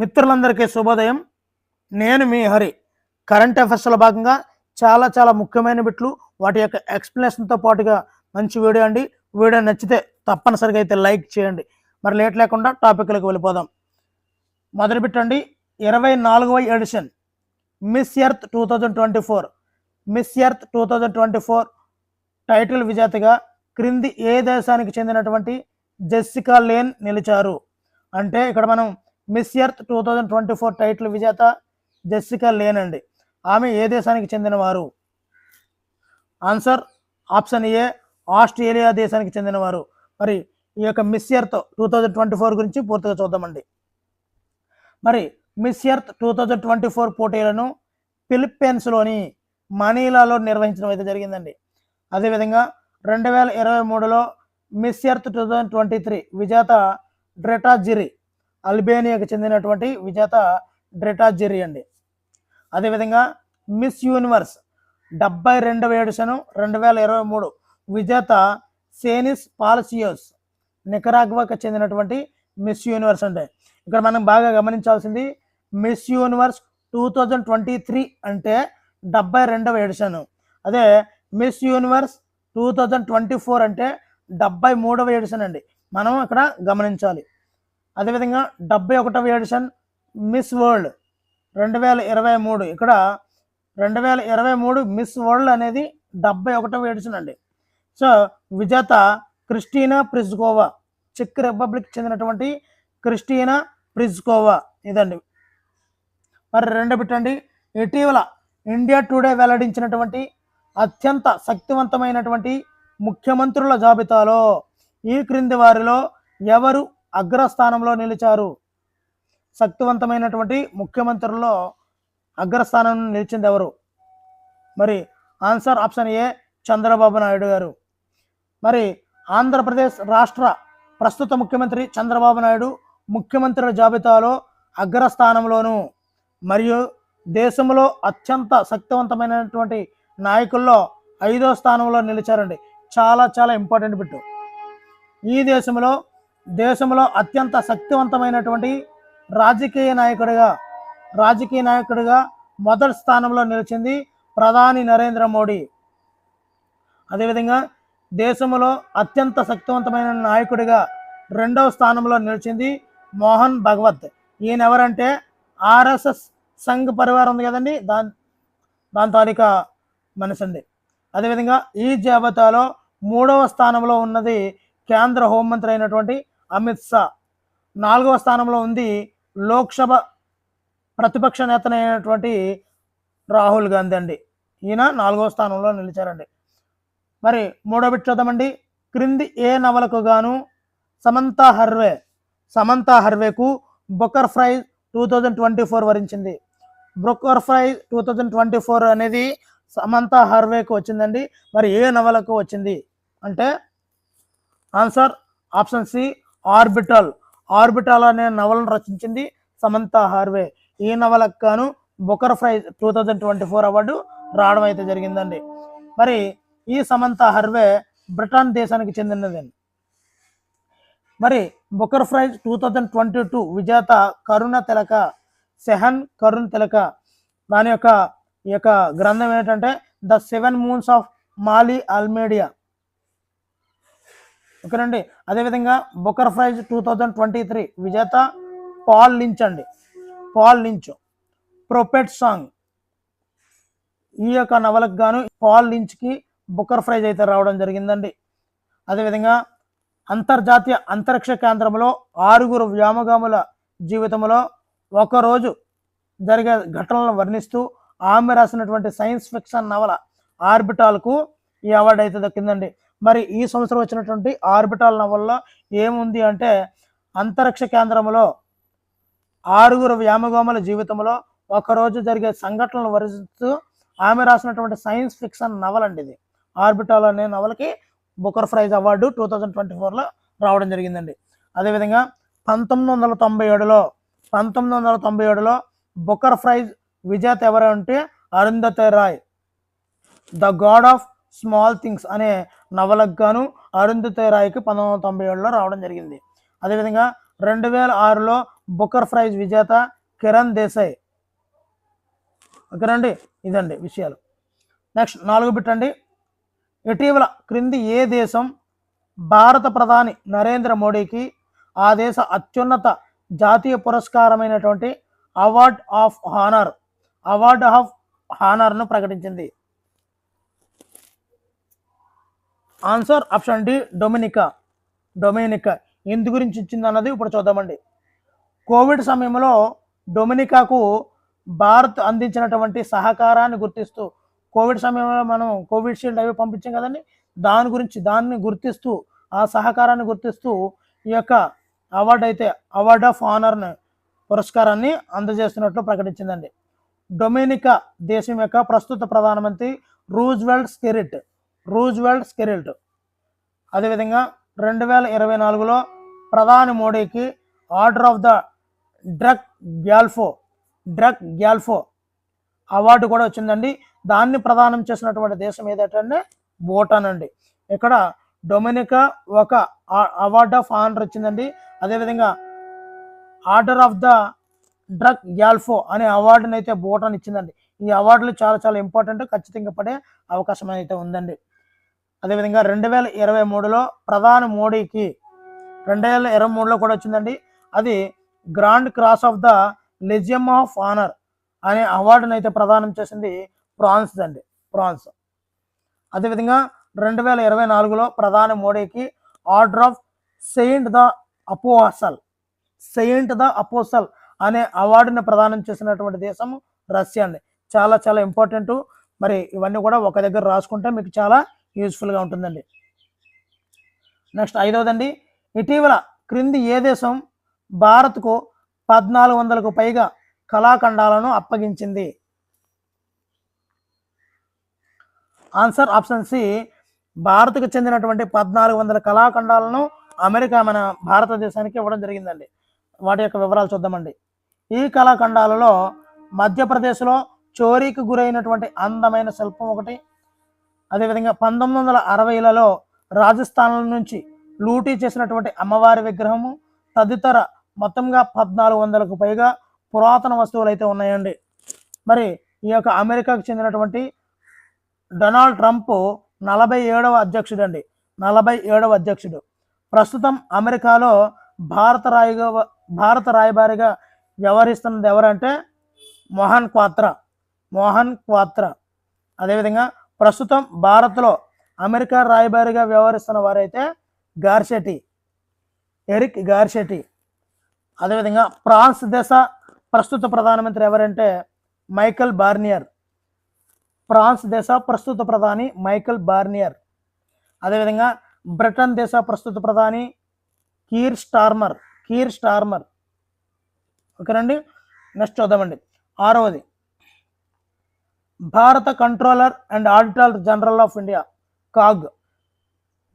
మిత్రులందరికీ శుభోదయం. నేను మీ హరి. కరెంట్ అఫైర్స్లో భాగంగా చాలా చాలా ముఖ్యమైన బిట్లు వాటి యొక్క ఎక్స్ప్లెనేషన్తో పాటుగా మంచి వీడియో అండి. వీడియో నచ్చితే తప్పనిసరిగా అయితే లైక్ చేయండి. మరి లేట్ లేకుండా టాపిక్లకు వెళ్ళిపోదాం. మొదటి బిట్ అండి ఇరవై నాలుగవ edition Miss Earth two thousand twenty four. Miss Earth two thousand twenty four title విజేతగా క్రింది ఏ దేశానికి చెందినటువంటి జెస్సికా లేన్ నిలిచారు. అంటే ఇక్కడ మనం Miss Earth two thousand twenty four title విజేత జెస్సికా లేన్ అండి ఆమె ఏ దేశానికి చెందినవారు? ఆన్సర్ ఆప్షన్ ఏ ఆస్ట్రేలియా దేశానికి చెందినవారు. మరి ఈ యొక్క Miss Earth two thousand twenty four గురించి పూర్తిగా చూద్దామండి. మరి Miss Earth two thousand twenty four పోటీలను ఫిలిప్పీన్స్లోని మనీలాలో నిర్వహించడం అయితే జరిగిందండి. అదేవిధంగా రెండు వేల ఇరవై మూడులో Miss Earth two thousand twenty three విజేత డ్రెటా జిరీ అల్బేనియాకు చెందినటువంటి విజేత డ్రెటా జెరీ అండి. అదేవిధంగా మిస్ యూనివర్స్ డెబ్బై రెండవ ఏడుసను రెండు వేల ఇరవై మూడు విజేత సేనిస్ పాలసియోస్ నికరాగ్వాకు చెందినటువంటి మిస్ యూనివర్స్ అంటే ఇక్కడ మనం బాగా గమనించాల్సింది Miss Universe two thousand twenty three అంటే డెబ్బై రెండవ ఎడిషన్ అదే Miss Universe two thousand twenty four అంటే డెబ్బై మూడవ ఎడిషన్ అండి మనం అక్కడ గమనించాలి. అదేవిధంగా డెబ్బై ఒకటవ ఎడిషన్ మిస్ వరల్డ్ రెండు వేల ఇరవై మూడు. ఇక్కడ రెండు వేల ఇరవై మూడు మిస్ వరల్డ్ అనేది డెబ్బై ఒకటవ ఎడిషన్ అండి. సో విజేత క్రిస్టీనా ప్రిజ్కోవా చెక్ రిపబ్లిక్ చెందినటువంటి క్రిస్టీనా ప్రిజ్కోవా ఇదండి. మరి రెండు పెట్టండి. ఇటీవల ఇండియా టుడే వెల్లడించినటువంటి అత్యంత శక్తివంతమైనటువంటి ముఖ్యమంత్రుల జాబితాలో ఈ క్రింది వారిలో ఎవరు అగ్రస్థానంలో నిలిచారు. శక్తివంతమైనటువంటి ముఖ్యమంత్రుల్లో అగ్రస్థానం నిలిచింది ఎవరు మరి answer option A Chandrababu Naidu garu. మరి ఆంధ్రప్రదేశ్ రాష్ట్ర ప్రస్తుత ముఖ్యమంత్రి చంద్రబాబు నాయుడు ముఖ్యమంత్రుల జాబితాలో అగ్రస్థానంలోను మరియు దేశంలో అత్యంత శక్తివంతమైనటువంటి నాయకుల్లో ఐదో స్థానంలో నిలిచారండి. చాలా చాలా ఇంపార్టెంట్ బిట్టు. ఈ దేశంలో దేశంలో అత్యంత శక్తివంతమైనటువంటి రాజకీయ నాయకుడిగా రాజకీయ నాయకుడిగా మొదటి స్థానంలో నిలిచింది ప్రధాని నరేంద్ర మోడీ. అదేవిధంగా దేశంలో అత్యంత శక్తివంతమైన నాయకుడిగా రెండవ స్థానంలో నిలిచింది మోహన్ భగవత్. ఈయన ఎవరంటే ఆర్ఎస్ఎస్ సంఘ్ పరివారం ఉంది కదండి దాని దాని తాలూకా మనిషి అండి అదేవిధంగా ఈ జాబితాలో మూడవ స్థానంలో ఉన్నది కేంద్ర హోంమంత్రి అయినటువంటి అమిత్ షా. నాలుగవ స్థానంలో ఉంది లోక్సభ ప్రతిపక్ష నేతనైనటువంటి రాహుల్ గాంధీ అండి. ఈయన నాలుగవ స్థానంలో నిలిచారండి. మరి మూడో బిట్ చూద్దామండి క్రింది ఏ నవలకు గాను Samantha Harvey Samantha హర్వేకు Booker prize two thousand twenty four వరించింది. Booker prize two thousand twenty four అనేది సమంత హర్వేకు వచ్చిందండి. మరి ఏ నవలకు వచ్చింది? అంటే answer option C Orbital. Orbital అనే నవలను రచించింది సమంత హార్వే. ఈ నవలకు గాను Booker prize two thousand twenty four award రావడం అయితే జరిగిందండి. మరి ఈ సమంత హర్వే బ్రిటన్ దేశానికి చెందినదండి మరి Booker prize two thousand twenty two విజేత కరుణ తిలక సెహన్ కరుణ్ తిలక. దాని యొక్క ఈ యొక్క గ్రంథం ఏంటంటే the seven moons of Maali Almeida. ఓకేనండి అదేవిధంగా Booker prize two thousand twenty three విజేత పాల్ లించ్ అండి. Paul Lynch. Prophet Song. ఈ యొక్క నవలకు గాను పాల్ లించ్కి బుకర్ ప్రైజ్ అయితే రావడం జరిగిందండి. అదేవిధంగా అంతర్జాతీయ అంతరిక్ష కేంద్రంలో ఆరుగురు వ్యోమగాముల జీవితంలో ఒకరోజు జరిగే ఘటనలను వర్ణిస్తూ ఆమె రాసినటువంటి సైన్స్ ఫిక్షన్ నవల ఆర్బిటాల్కు ఈ అవార్డు అయితే దక్కిందండి. మరి ఈ సంవత్సరం వచ్చినటువంటి ఆర్బిటాల్ నవల్లో ఏముంది అంటే అంతరిక్ష కేంద్రంలో ఆరుగురు వ్యామగోమల జీవితంలో ఒకరోజు జరిగే సంఘటనలు వరిస్తూ ఆమె రాసినటువంటి సైన్స్ ఫిక్షన్ నవల్ అండి ఇది. ఆర్బిటాల్ అనే నవలకి Booker prize award two thousand twenty ఫోర్లో రావడం జరిగిందండి. అదేవిధంగా పంతొమ్మిది వందల తొంభై ఏడులో పంతొమ్మిది వందల తొంభై ఏడులో బుకర్ ప్రైజ్ విజేత ఎవరు అంటే Arundhati Roy the God of Small Things అనే నవలకు గాను అరుంధతి రాయ్కి పంతొమ్మిది వందల తొంభై ఏడులో రావడం జరిగింది. అదేవిధంగా రెండు వేల ఆరులో బుకర్ ప్రైజ్ విజేత కిరణ్ దేశాయ్. ఓకేనండి ఇదండి విషయాలు. నెక్స్ట్ నాలుగు పెట్టండి ఇటీవల క్రింది ఏ దేశం భారత ప్రధాని నరేంద్ర మోడీకి ఆ దేశ అత్యున్నత జాతీయ పురస్కారమైనటువంటి award of honour award of హానర్ను ప్రకటించింది. Answer option D Dominica. Dominica ఎందు గురించి ఇచ్చింది అన్నది ఇప్పుడు చూద్దామండి. కోవిడ్ సమయంలో డొమినికాకు భారత్ అందించినటువంటి సహకారాన్ని గుర్తిస్తూ కోవిడ్ సమయంలో మనం కోవిడ్ షీల్డ్ అవి పంపించాం కదండి దాని గురించి దాన్ని గుర్తిస్తూ ఆ సహకారాన్ని గుర్తిస్తూ ఈ యొక్క అవార్డు అయితే అవార్డ్ ఆఫ్ ఆనర్ని పురస్కారాన్ని అందజేస్తున్నట్లు ప్రకటించిందండి. డొమినికా దేశం యొక్క ప్రస్తుత ప్రధానమంత్రి రూజ్వెల్ట్ స్కెరిట్ రూజ్వెల్ట్ స్కెరిల్ట్. అదేవిధంగా రెండు వేల ఇరవై నాలుగులో ప్రధాని మోడీకి order of the Druk Gyalpo Druk Gyalpo award కూడా వచ్చిందండి. దాన్ని ప్రదానం చేసినటువంటి దేశం ఏదంటే భూటాన్ అండి. ఇక్కడ డొమినికా ఒక అవార్డ్ ఆఫ్ ఆనర్ వచ్చిందండి. అదేవిధంగా order of the Druk Gyalpo అనే అవార్డుని అయితే భూటాన్ ఇచ్చిందండి. ఈ అవార్డులు చాలా చాలా ఇంపార్టెంట్ ఖచ్చితంగా పడే అవకాశం అయితే ఉందండి. అదేవిధంగా రెండు వేల ఇరవై మూడులో ప్రధాని మోడీకి రెండు వేల ఇరవై మూడులో కూడా వచ్చిందండి. అది grand cross of the Legion of honour అనే అవార్డును అయితే ప్రదానం చేసింది ఫ్రాన్స్ అండి. ఫ్రాన్స్. అదేవిధంగా రెండు వేల ఇరవై నాలుగులో ప్రధాని మోడీకి order of Saint the Apostle Saint the Apostle అనే అవార్డుని ప్రదానం చేసినటువంటి దేశం రష్యా అండి. చాలా చాలా ఇంపార్టెంట్. మరి ఇవన్నీ కూడా ఒక దగ్గర రాసుకుంటే మీకు చాలా యూస్ఫుల్గా ఉంటుందండి. నెక్స్ట్ ఐదవదండి ఇటీవల క్రింది ఏ దేశం భారత్కు పద్నాలుగు వందలకు పైగా కళాఖండాలను అప్పగించింది? ఆన్సర్ ఆప్షన్ సి భారత్కు చెందినటువంటి పద్నాలుగు వందల కళాఖండాలను అమెరికా మన భారతదేశానికి ఇవ్వడం జరిగిందండి. వాటి యొక్క వివరాలు చూద్దామండి. ఈ కళాఖండాలలో మధ్యప్రదేశ్లో చోరీకి గురైనటువంటి అందమైన శిల్పం ఒకటి అదేవిధంగా పంతొమ్మిది వందల అరవైలలో రాజస్థాన్ నుంచి లూటీ చేసినటువంటి అమ్మవారి విగ్రహము తదితర మొత్తంగా పద్నాలుగు వందలకు పైగా పురాతన వస్తువులు అయితే ఉన్నాయండి. మరి ఈ యొక్క అమెరికాకు చెందినటువంటి డొనాల్డ్ ట్రంప్ నలభై ఏడవ అధ్యక్షుడు అండి నలభై ఏడవ అధ్యక్షుడు. ప్రస్తుతం అమెరికాలో భారత రాయిగా భారత రాయబారిగా వ్యవహరిస్తున్నది ఎవరంటే మోహన్ క్వాత్రా. మోహన్ క్వాత్రా. అదేవిధంగా ప్రస్తుతం భారత్లో అమెరికా రాయబారిగా వ్యవహరిస్తున్న వారైతే గార్షెటి ఎరిక్ గార్షెటి అదేవిధంగా ఫ్రాన్స్ దేశ ప్రస్తుత ప్రధానమంత్రి ఎవరంటే మైకల్ బార్నియర్. ఫ్రాన్స్ దేశ ప్రస్తుత ప్రధాని మైకల్ బార్నియర్. అదేవిధంగా బ్రిటన్ దేశ ప్రస్తుత ప్రధాని కీర్ స్టార్మర్ కీర్ స్టార్మర్. ఓకేనండి? నెక్స్ట్ చూద్దామండి. ఆరవది. భారత controller and auditor general of India CAG.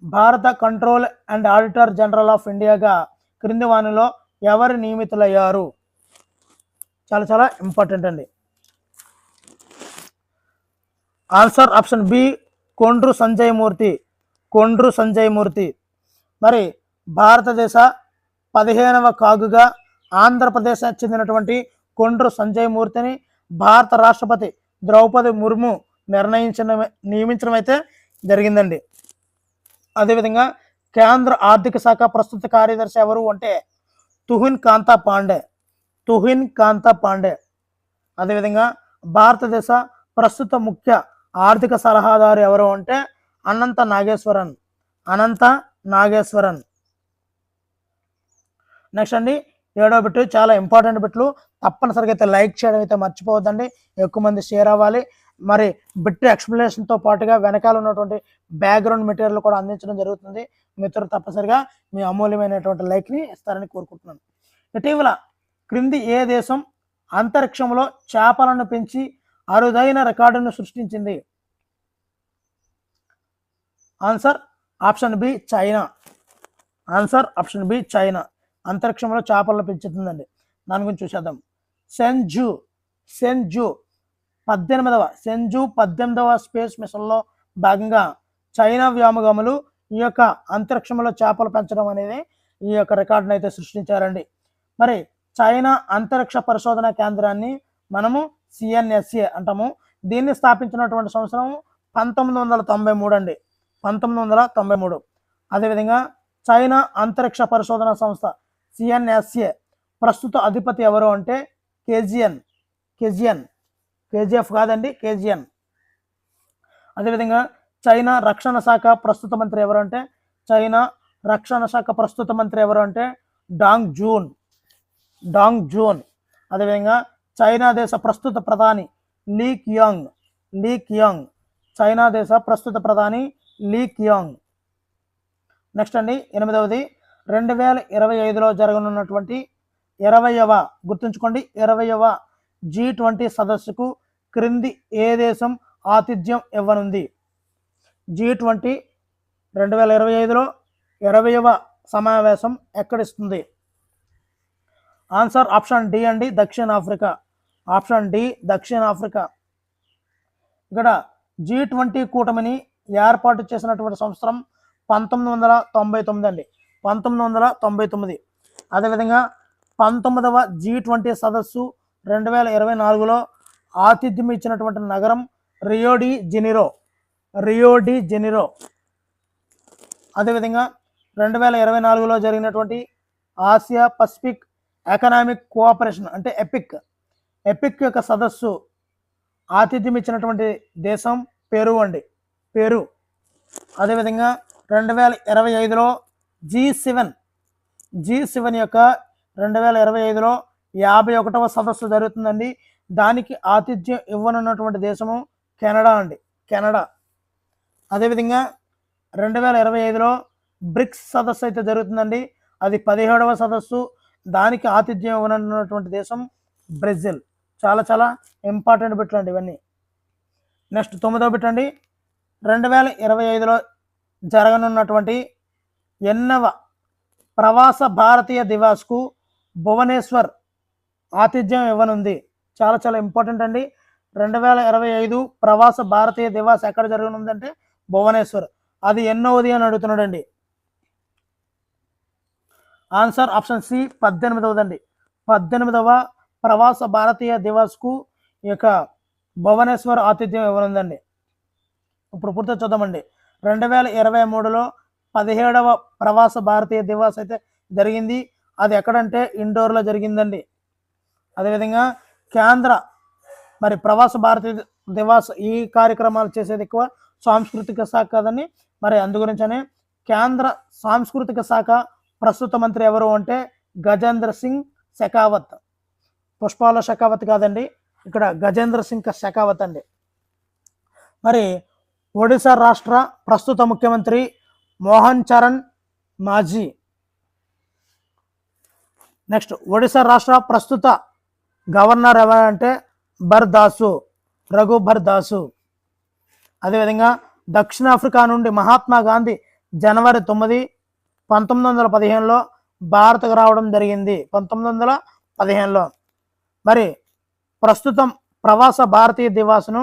భారత control and auditor general of ఇండియాగా క్రింది వానిలో ఎవరు నియమితులయ్యారు? చాలా చాలా ఇంపార్టెంట్ అండి. Answer option B Kondru Sanjay Murthy. Kondru Sanjay Murthy. మరి భారతదేశ పదిహేనవ కాగుగా ఆంధ్రప్రదేశ్ చెందినటువంటి కొండ్రు సంజయ్ మూర్తిని భారత రాష్ట్రపతి ద్రౌపది ముర్ము నిర్ణయించిన నియమించడం అయితే జరిగిందండి. అదేవిధంగా కేంద్ర ఆర్థిక శాఖ ప్రస్తుత కార్యదర్శి ఎవరు అంటే తుహిన్ కాంతా పాండే. తుహిన్ కాంతా పాండే. అదేవిధంగా భారతదేశ ప్రస్తుత ముఖ్య ఆర్థిక సలహాదారు ఎవరు అంటే అనంత నాగేశ్వరన్. అనంత నాగేశ్వరన్. నెక్స్ట్ అండి ఏడో బిట్టు చాలా ఇంపార్టెంట్ బిట్లు. తప్పనిసరిగా అయితే లైక్ చేయడం అయితే మర్చిపోవద్దండి. ఎక్కువ మంది షేర్ అవ్వాలి. మరి బిట్ ఎక్స్ప్లెనేషన్తో పాటుగా వెనకాల ఉన్నటువంటి బ్యాక్గ్రౌండ్ మెటీరియల్ కూడా అందించడం జరుగుతుంది. మిత్రులు తప్పనిసరిగా మీ అమూల్యమైనటువంటి లైక్ని ఇస్తారని కోరుకుంటున్నాను. ఇటీవల క్రింది ఏ దేశం అంతరిక్షంలో చేపలను పెంచి అరుదైన రికార్డును సృష్టించింది? Answer option B China. Answer option B China. అంతరిక్షంలో చేపలను పెంచుతుందండి. దాని గురించి చూసేద్దాం. సెన్జు సెన్జు పద్దెనిమిదవ సెంజు పద్దెనిమిదవ స్పేస్ మిషన్లో భాగంగా చైనా వ్యోమగాములు ఈ యొక్క అంతరిక్షంలో చేపలు పెంచడం అనేది ఈ యొక్క రికార్డును అయితే సృష్టించారండి. మరి చైనా అంతరిక్ష పరిశోధన కేంద్రాన్ని మనము సిఎన్ఎస్ఏ అంటాము. దీన్ని స్థాపించినటువంటి సంవత్సరం పంతొమ్మిది వందల తొంభై మూడు అండి. పంతొమ్మిది వందల తొంభై మూడు. అదేవిధంగా చైనా అంతరిక్ష పరిశోధన సంస్థ సిఎన్ఎస్ఏ ప్రస్తుత అధిపతి ఎవరు అంటే కేజీఎన్ కేజీఎన్ కేజీఎఫ్ కాదండి కేజీఎన్ అదేవిధంగా చైనా రక్షణ శాఖ ప్రస్తుత మంత్రి ఎవరు అంటే చైనా రక్షణ శాఖ ప్రస్తుత మంత్రి ఎవరు అంటే డాంగ్ జూన్ డాంగ్ జూన్ అదేవిధంగా చైనా దేశ ప్రస్తుత ప్రధాని Li Qiang. Li Qiang. China దేశ ప్రస్తుత ప్రధాని లీ కియాంగ్. నెక్స్ట్ అండి ఎనిమిదవది రెండు వేల ఇరవై ఐదులో జరగనున్నటువంటి ఇరవయవ గుర్తుంచుకోండి ఇరవయవ జీ ట్వంటీ సదస్సుకు క్రింది ఏ దేశం ఆతిథ్యం ఇవ్వనుంది? జీ ట్వంటీ రెండు వేల ఇరవై ఐదులో ఇరవయవ సమావేశం ఎక్కడిస్తుంది? ఆన్సర్ ఆప్షన్ డి అండి దక్షిణాఫ్రికా. ఆప్షన్ డి దక్షిణాఫ్రికా. ఇక్కడ జీ ట్వంటీ కూటమిని ఏర్పాటు చేసినటువంటి సంవత్సరం పంతొమ్మిది వందల తొంభై తొమ్మిది అండి. పంతొమ్మిది వందల తొంభై తొమ్మిది. అదేవిధంగా పంతొమ్మిదవ జీ ట్వంటీ సదస్సు రెండు వేల ఇరవై నాలుగులో ఆతిథ్యం ఇచ్చినటువంటి నగరం రియోడి జెనిరో. Rio de Janeiro. అదేవిధంగా రెండు వేల ఇరవై నాలుగులో జరిగినటువంటి ఆసియా పసిఫిక్ ఎకనామిక్ కోఆపరేషన్ అంటే ఎపిక్. ఎపిక్ యొక్క సదస్సు ఆతిథ్యం ఇచ్చినటువంటి దేశం పెరు అండి. పెరు. అదేవిధంగా రెండు వేల ఇరవై ఐదులో జీ సెవెన్ జీ సెవెన్ యొక్క రెండు వేల ఇరవై ఐదులో యాభై ఒకటవ సదస్సు జరుగుతుందండి. దానికి ఆతిథ్యం ఇవ్వనున్నటువంటి దేశము కెనడా అండి. కెనడా. అదేవిధంగా రెండు వేల ఇరవై ఐదులో బ్రిక్స్ సదస్సు అయితే జరుగుతుందండి. అది పదిహేడవ సదస్సు. దానికి ఆతిథ్యం ఇవ్వనున్నటువంటి దేశం బ్రెజిల్. చాలా చాలా ఇంపార్టెంట్ బిట్లు అండి ఇవన్నీ. నెక్స్ట్ తొమ్మిదవ బిట్ అండి. రెండు వేల ఇరవై ఐదులో జరగనున్నటువంటి ఎన్నవ ప్రవాస భారతీయ దివాస్కు భువనేశ్వర్ ఆతిథ్యం ఇవ్వనుంది. చాలా చాలా ఇంపార్టెంట్ అండి. రెండు వేల ఇరవై ఐదు ప్రవాస భారతీయ దివాస్ ఎక్కడ జరగనుందంటే భువనేశ్వర్. అది ఎన్నోది అని అడుగుతున్నాడండి. ఆన్సర్ ఆప్షన్ సి పద్దెనిమిదవదండి. పద్దెనిమిదవ ప్రవాస భారతీయ దివాస్కు ఈ యొక్క భువనేశ్వర్ ఆతిథ్యం ఇవ్వనుందండి. ఇప్పుడు పూర్తి చూద్దామండి. రెండు వేల ఇరవై మూడులో పదిహేడవ ప్రవాస భారతీయ దివాస్ అయితే జరిగింది. అది ఎక్కడంటే ఇండోర్లో జరిగిందండి. అదేవిధంగా కేంద్ర మరి ప్రవాస భారతీయ దివాస్ ఈ కార్యక్రమాలు చేసేది ఎక్కువ సాంస్కృతిక శాఖ కదండి. మరి అందుగురించనే కేంద్ర సాంస్కృతిక శాఖ ప్రస్తుత మంత్రి ఎవరు అంటే గజేంద్ర సింగ్ షెకావత్. పుష్పాల షెకావత్ కాదండి ఇక్కడ గజేంద్ర సింగ్ షెకావత్ అండి. మరి ఒడిశా రాష్ట్ర ప్రస్తుత ముఖ్యమంత్రి మోహన్ చరణ్ మాజీ. నెక్స్ట్ ఒడిశా రాష్ట్ర ప్రస్తుత గవర్నర్ ఎవరంటే బర్దాసు రఘుబర్ దాసు. అదేవిధంగా దక్షిణాఫ్రికా నుండి మహాత్మా గాంధీ జనవరి తొమ్మిది పంతొమ్మిది వందల పదిహేనులో భారత్కు రావడం జరిగింది. పంతొమ్మిది వందల పదిహేనులో. మరి ప్రస్తుతం ప్రవాస భారతీయ దివాస్ను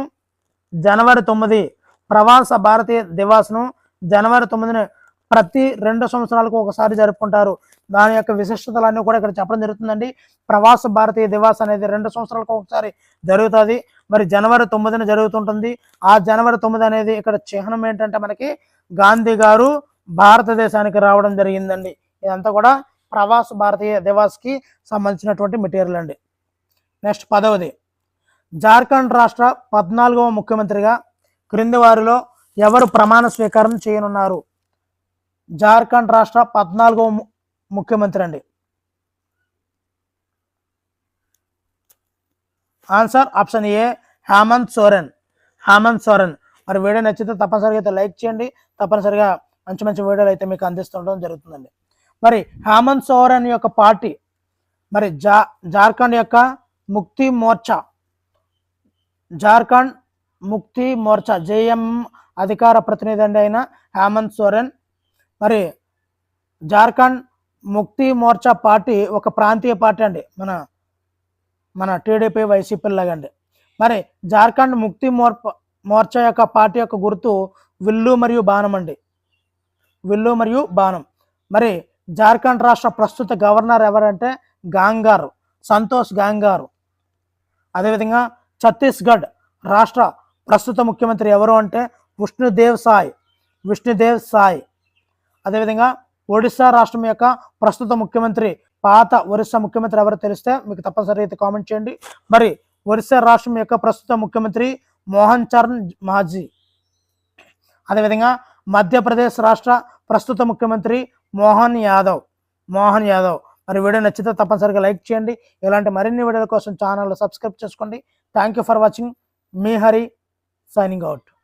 జనవరి తొమ్మిది ప్రవాస భారతీయ దివాస్ను జనవరి తొమ్మిదిని ప్రతి రెండు సంవత్సరాలకు ఒకసారి జరుపుకుంటారు. దాని యొక్క విశిష్టతలన్నీ కూడా ఇక్కడ చెప్పడం జరుగుతుందండి. ప్రవాస భారతీయ దివాస్ అనేది రెండు సంవత్సరాలకు ఒకసారి జరుగుతుంది. మరి జనవరి తొమ్మిదిన జరుగుతుంటుంది. ఆ జనవరి తొమ్మిది అనేది ఇక్కడ చిహ్నం ఏంటంటే మనకి గాంధీ గారు భారతదేశానికి రావడం జరిగిందండి. ఇదంతా కూడా ప్రవాస భారతీయ దివాస్కి సంబంధించినటువంటి మెటీరియల్ అండి. నెక్స్ట్ పదవది. జార్ఖండ్ రాష్ట్ర పద్నాలుగవ ముఖ్యమంత్రిగా క్రింది వారిలో ఎవరు ప్రమాణ స్వీకారం చేయనున్నారు? జార్ఖండ్ రాష్ట్ర పద్నాలుగవ ము- ముఖ్యమంత్రి అండి. Answer option A Hemant Soren. Hemant Soren. మరి వీడియో నచ్చితే తప్పనిసరిగా అయితే లైక్ చేయండి. తప్పనిసరిగా మంచి మంచి వీడియోలు అయితే మీకు అందిస్తుండడం జరుగుతుందండి. మరి హేమంత్ సోరెన్ యొక్క పార్టీ మరి జా జార్ఖండ్ యొక్క ముక్తి మోర్చా. జార్ఖండ్ ముక్తి మోర్చా జేఎం అధికార ప్రతినిధి అండి అయిన హేమంత్ సోరెన్. మరి జార్ఖండ్ ముక్తి మోర్చా పార్టీ ఒక ప్రాంతీయ పార్టీ అండి. మన మన టీడీపీ వైసీపీ లాగా అండి మరి జార్ఖండ్ ముక్తి మోర్ మోర్చా యొక్క పార్టీ యొక్క గుర్తు విల్లు మరియు బాణం అండి. విల్లు మరియు బాణం. మరి జార్ఖండ్ రాష్ట్ర ప్రస్తుత గవర్నర్ ఎవరంటే గాంగార్ సంతోష్ గాంగారు. అదేవిధంగా ఛత్తీస్గఢ్ రాష్ట్ర ప్రస్తుత ముఖ్యమంత్రి ఎవరు అంటే విష్ణుదేవ్ సాయ్ విష్ణుదేవ్ సాయ్. అదేవిధంగా ఒడిశా రాష్ట్రం యొక్క ప్రస్తుత ముఖ్యమంత్రి పాత ఒరిస్సా ముఖ్యమంత్రి ఎవరు తెలిస్తే మీకు తప్పనిసరి అయితే కామెంట్ చేయండి. మరి ఒరిస్సా రాష్ట్రం యొక్క ప్రస్తుత ముఖ్యమంత్రి మోహన్ చరణ్ మాజీ. అదేవిధంగా మధ్యప్రదేశ్ రాష్ట్ర ప్రస్తుత ముఖ్యమంత్రి మోహన్ యాదవ్ మోహన్ యాదవ్. మరి వీడియో నచ్చితే తప్పనిసరిగా లైక్ చేయండి. ఇలాంటి మరిన్ని వీడియోల కోసం ఛానల్ సబ్స్క్రైబ్ చేసుకోండి. థ్యాంక్ యూ ఫర్ వాచింగ్ మీ హరి సైనింగ్ అవుట్